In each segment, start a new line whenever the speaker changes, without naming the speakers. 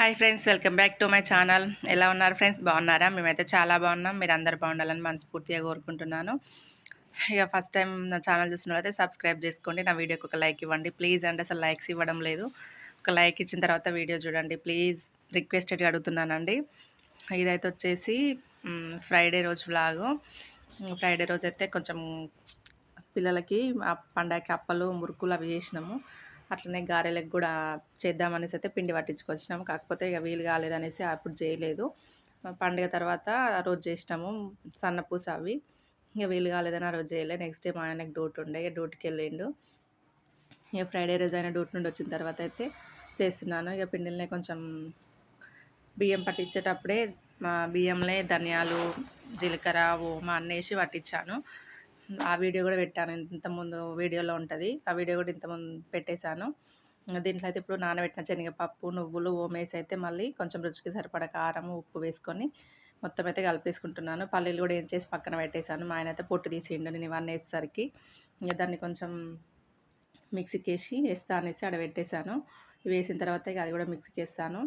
Hi friends welcome back to my channel. ఎలా ఉన్నారు friends? బాగున్నారా? మేమైతే చాలా బాగున్నాం. మీరు అందరు బాగుండాలని మనస్ఫూర్తిగా కోరుకుంటున్నాను. ఇక ఫస్ట్ టైం నా ఛానల్ చూసినట్లయితే సబ్స్క్రైబ్ చేసుకోండి. నా వీడియోకి ఒక లైక్ ఇవ్వండి. ప్లీజ్ అండి అసలు లైక్స్ ఇవ్వడం లేదు. ఒక లైక్ ఇచ్చిన తర్వాత వీడియో చూడండి. ప్లీజ్ రిక్వెస్టెడ్గా అడుగుతున్నానండి. ఇదైతే వచ్చేసి ఫ్రైడే రోజు వ్లాగు. ఫ్రైడే రోజు అయితే కొంచెం పిల్లలకి ఆ పండగకి అప్పలు మురుకులు అవి చేసినాము. అట్లనే గారెలకు కూడా చేద్దామనేసి అయితే పిండి పట్టించుకొచ్చినాము. కాకపోతే ఇక వీలు కాలేదనేసి అప్పుడు చేయలేదు. పండుగ తర్వాత ఆ రోజు చేసినాము సన్నపూస అవి. ఇక వీలు కాలేదని ఆ రోజు చేయలేదు నెక్స్ట్ డే మా ఆయనకు డ్యూటీ ఉండే. ఇక డ్యూటీకి వెళ్ళిండు. ఇక ఫ్రైడే రోజు ఆయన డ్యూటీ నుండి వచ్చిన తర్వాత అయితే చేస్తున్నాను. ఇక పిండిల్ని కొంచెం బియ్యం పట్టించేటప్పుడే మా బియ్యంలో ధనియాలు జీలకర్ర ఓమ అన్నేసి వేసి పట్టించాను. ఆ వీడియో కూడా పెట్టాను. ఇంతకుముందు వీడియోలో ఉంటుంది. ఆ వీడియో కూడా ఇంతకుముందు పెట్టేశాను. దీంట్లో అయితే ఇప్పుడు నానబెట్టిన శనగపప్పు నువ్వులు ఓమేసి అయితే మళ్ళీ కొంచెం రుచికి సరిపడ కారం ఉప్పు వేసుకొని మొత్తం అయితే కలిపేసుకుంటున్నాను. పల్లీలు కూడా ఏం చేసి పక్కన పెట్టేశాను. మా ఆయన అయితే పొట్టు తీసేయండు నేను ఇవన్నీ వేసేసరికి ఇంకా దాన్ని కొంచెం మిక్సీకి వేసి వేస్తా అనేసి ఆడ పెట్టేశాను. ఇవి వేసిన తర్వాత ఇక అది కూడా మిక్సీకి వేస్తాను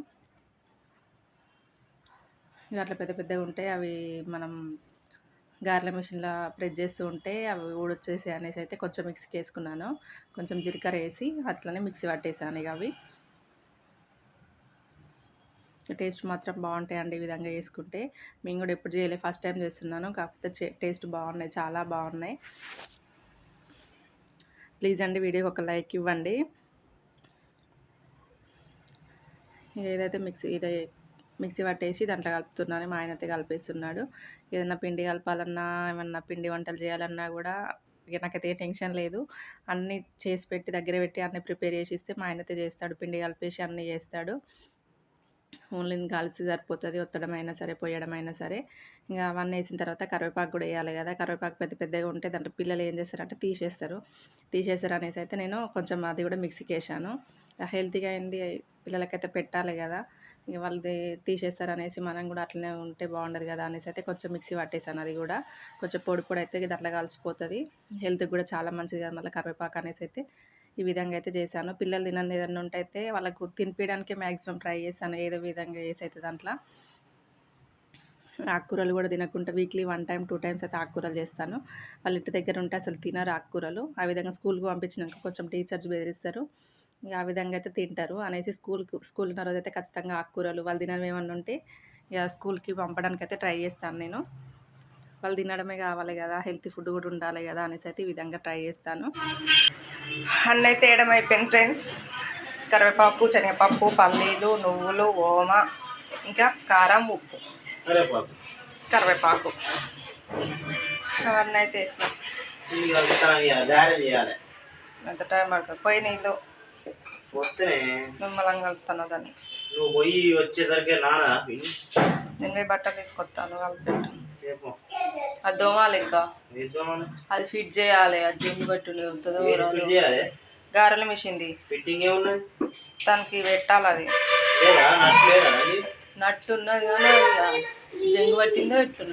ఇక అట్లా పెద్ద పెద్దగా ఉంటాయి అవి మనం గార్ల మిషన్లో ప్రెస్ చేస్తూ ఉంటే అవి ఊడొచ్చేసి అనేసి అయితే కొంచెం మిక్సీకి వేసుకున్నాను కొంచెం జీలకర్ర వేసి అట్లనే మిక్సీ పట్టేసాను ఇక అవి. టేస్ట్ మాత్రం బాగుంటాయండి ఈ విధంగా వేసుకుంటే మేము కూడా ఎప్పుడు చేయలేదు ఫస్ట్ టైం చేస్తున్నాను. కాకపోతే టేస్ట్ బాగున్నాయి చాలా బాగున్నాయి. ప్లీజ్ అండి వీడియోకి ఒక లైక్ ఇవ్వండి. ఏదైతే మిక్సీ ఇదే మిక్సీ పట్టేసి దాంట్లో కలుపుతున్నాను. మా ఆయనతో కలిపేస్తున్నాడు. ఏదైనా పిండి కలపాలన్నా ఏమన్నా పిండి వంటలు చేయాలన్నా కూడా ఇక నాకైతే ఏ టెన్షన్ లేదు. అన్నీ చేసి పెట్టి దగ్గర పెట్టి అన్నీ ప్రిపేర్ చేసి ఇస్తే మా ఆయనతో చేస్తాడు. పిండి కలిపేసి అన్నీ చేస్తాడు. ఓన్లీ కలిసి సరిపోతుంది. ఒత్తడమైనా సరే పోయడమైనా సరే. ఇంకా అవన్నీ వేసిన తర్వాత కరివేపాకు కూడా వేయాలి కదా. కరివేపాకు పెద్ద పెద్దగా ఉంటే దాంట్లో పిల్లలు ఏం చేస్తారంటే తీసేస్తారు. తీసేస్తారు అనేసి అయితే నేను కొంచెం అది కూడా మిక్సీకి వేసాను. హెల్తీగా అయింది. పిల్లలకైతే పెట్టాలి కదా. ఇక వాళ్ళది తీసేస్తారు అనేసి మనం కూడా అట్లనే ఉంటే బాగుండదు కదా అనేసి అయితే కొంచెం మిక్సీ పట్టేసాను అది కూడా. కొంచెం పొడి పొడి అయితే దాంట్లో కలిసిపోతుంది హెల్త్కి కూడా చాలా మంచిది కదా మళ్ళీ కరివేపాకు అనేసి అయితే ఈ విధంగా అయితే చేశాను. పిల్లలు తినని ఏదన్నా ఉంటే అయితే వాళ్ళకు తినిపించడానికి మ్యాక్సిమం ట్రై చేశాను. ఏదో విధంగా చేసి అయితే దాంట్లో ఆకుకూరలు కూడా తినకుండా weekly one time two times అయితే ఆకుకూరలు చేస్తాను. వాళ్ళ ఇంటి దగ్గర ఉంటే అసలు తినరు ఆకుకూరలు. ఆ విధంగా స్కూల్కి పంపించినాక కొంచెం టీచర్స్ బెదిరిస్తారు. ఇక ఆ విధంగా అయితే తింటారు. అనేసి స్కూల్కి స్కూల్ ఉన్న రోజు అయితే ఖచ్చితంగా ఆకుకూరలు వాళ్ళు తినడం ఏమన్నా ఉంటే ఇక స్కూల్కి పంపడానికి అయితే ట్రై చేస్తాను నేను. వాళ్ళు తినడమే కావాలి కదా హెల్తీ ఫుడ్ కూడా ఉండాలి కదా అనేసి అయితే ఈ విధంగా ట్రై చేస్తాను. అన్నీ అయితే వేయడం అయిపోయింది ఫ్రెండ్స్. కరివేపాకు శనగపప్పు పల్లీలు నువ్వులు ఓమ ఇంకా కారం ఉప్పు. కరివేపాకు. అవన్నీ అయితే వేసినాం. ఎంత టైం పడుతుంది. పోయి నీళ్ళు
వస్తేనే
నిమ్మలంగా కలుపుతాను దాన్ని.
నువ్వు పోయి వచ్చేసరికి నానా
నేను మీ బట్టలు తీసుకొస్తాను అది దోమాలి ఇంకా. అది ఫిట్ చేయాలి అది జిమ్ బట్టి
చేయాలి?
గారెల మిషన్ది.
ఫిట్టింగ్ ఏమున్నది?
దానికి పెట్టాలి అది.
నట్టు
ఉన్నది కానీ జంగు పట్టిందో
అంటే.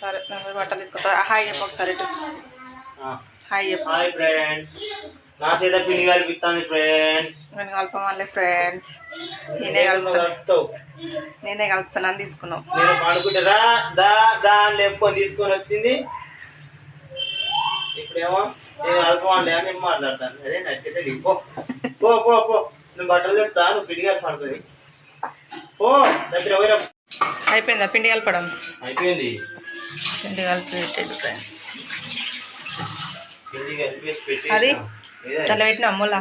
సరే బట్టలు తీసుకొస్తా. హాయ్ చెప్పు ఒకసారి. హాయ్
హాయ్ ఫ్రెండ్స్ నా చేత పిండి కలిపిస్తాను ఫ్రెండ్స్
నేను కలపమల్లే ఫ్రెండ్స్ నేనే కలుపుతాను. నేనే కలుపుతున్నాను తీసుకున్నాం
నేను పడుకుంటే రా దా దా అని లేపుకొని తీసుకొని వచ్చింది. ఇప్పుడేమో నేను కలపమండి అని మాట్లాడతాను. అదే నచ్చితే పో పో పో పో. నువ్వు బట్టలు చెప్తా నువ్వు పిండి కలిపి పడుతుంది పో దగ్గర
అయిపోయిందా? పిండి కలపడం?
అయిపోయింది.
పిండి కలిపి ఫ్రెండ్స్ అది? దాంట్లో పెట్టిన అమ్ములా?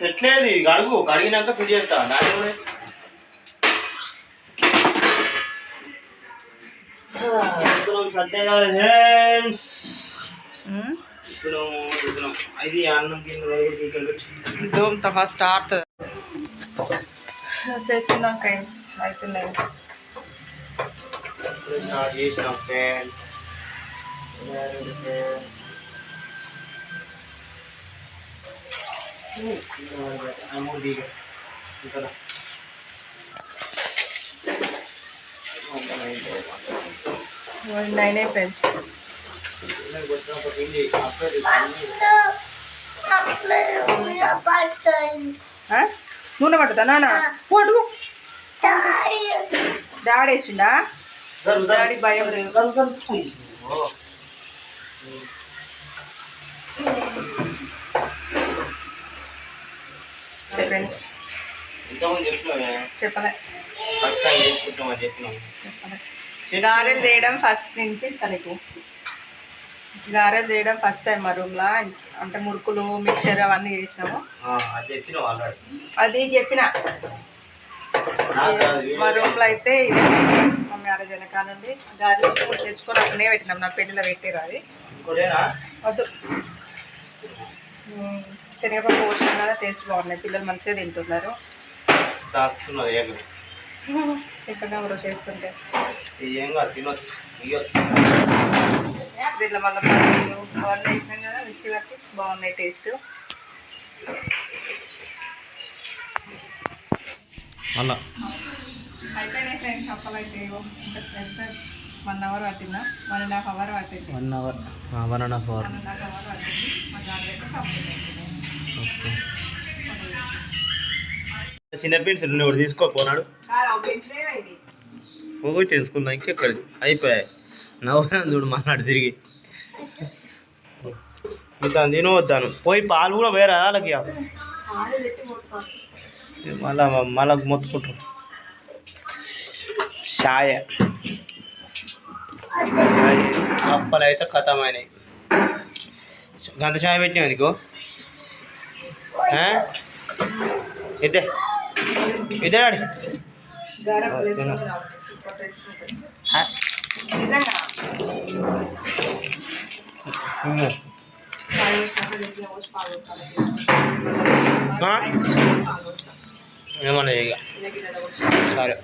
ఎట్లేదు కడుగు కడిగినాక ఫిట్ చేస్తా. నాకు కూడా సత్యం కాదు ఫ్రెండ్స్ ఇప్పుడు ఇప్పుడు ఇది అన్నం కింద ఇక్కడ పెట్టి
దోమతో ఫస్ట్ ఆడుతుంది చేస్తున్నాం ఫ్రెండ్స్ అయిపోయినాయి
స్టార్ట్ చేసినాం ఫ్రెండ్ అమౌంట్ ఇక్కడ
నైన్ ఫ్రెండ్స్ నూనె పట్టుదా నాన్న పోటు డాడీ వేసిండా డాడీ భయం లేదు ఫ్రెండ్స్
ఇంతకుముందు చెప్పినావే?
చెప్పలే.
ఫస్ట్ టైం చేసుకుంటామని చెప్పినాం
చెప్పలే. గారెలు చేయడం ఫస్ట్ వినిపిస్తా నీకు. గారెలు చేయడం ఫస్ట్ టైం మా రూమ్లో అంటే మురుకులు మిక్చర్ అవన్నీ చేసినాము.
అది
చెప్పిన. మా రూమ్లో అయితే మా మ్యారేజ్ కానుండి గారెలు తెచ్చుకొని అట్లనే పెట్టినాం. నా పెళ్ళిలో పెట్టారు అది. వద్దు. శనగపప్పు పోసినాం కదా టేస్ట్ బాగున్నాయి. పిల్లలు మంచిగా తింటున్నారు.
దాస్తున్నది ఏం
ఇక్కడ కూడా చేస్తుంటే. దీంట్లో మళ్ళీ వేసినాం కదా మిక్సీ పట్టి బాగున్నాయి టేస్ట్. అయిపోయినాయి ఫ్రెండ్స్ అప్పలు అయితే ఇంకా ఫ్రెండ్స్ వన్ అవర్ పట్టిందా? వన్ అండ్ హాఫ్ అవర్ పట్టింది.
One hour one and half hour
one and half hour పట్టింది. మా అయిపోయింది.
ఓకే. చిన్న పిన్స్ రెండు ఒకటి తీసుకోపోనాడు ఒకటి తీసుకున్నా ఇంకెక్కడిది? అయిపోయాయి. నవ్వుతాను చూడు మన్నాడు తిరిగి. ఇంకా తిను వద్దాను. పోయి పాలు కూడా వేరా వాళ్ళకి? మళ్ళా మళ్ళా మొత్తుకుంటాం. షాయ. అప్పలు అయితే ఖతమైనవి గంత షాయ పెట్టినా నీకు ఇద్దే. ఇద్దే డాడీ. ఏమన్నా ఇక. సరే.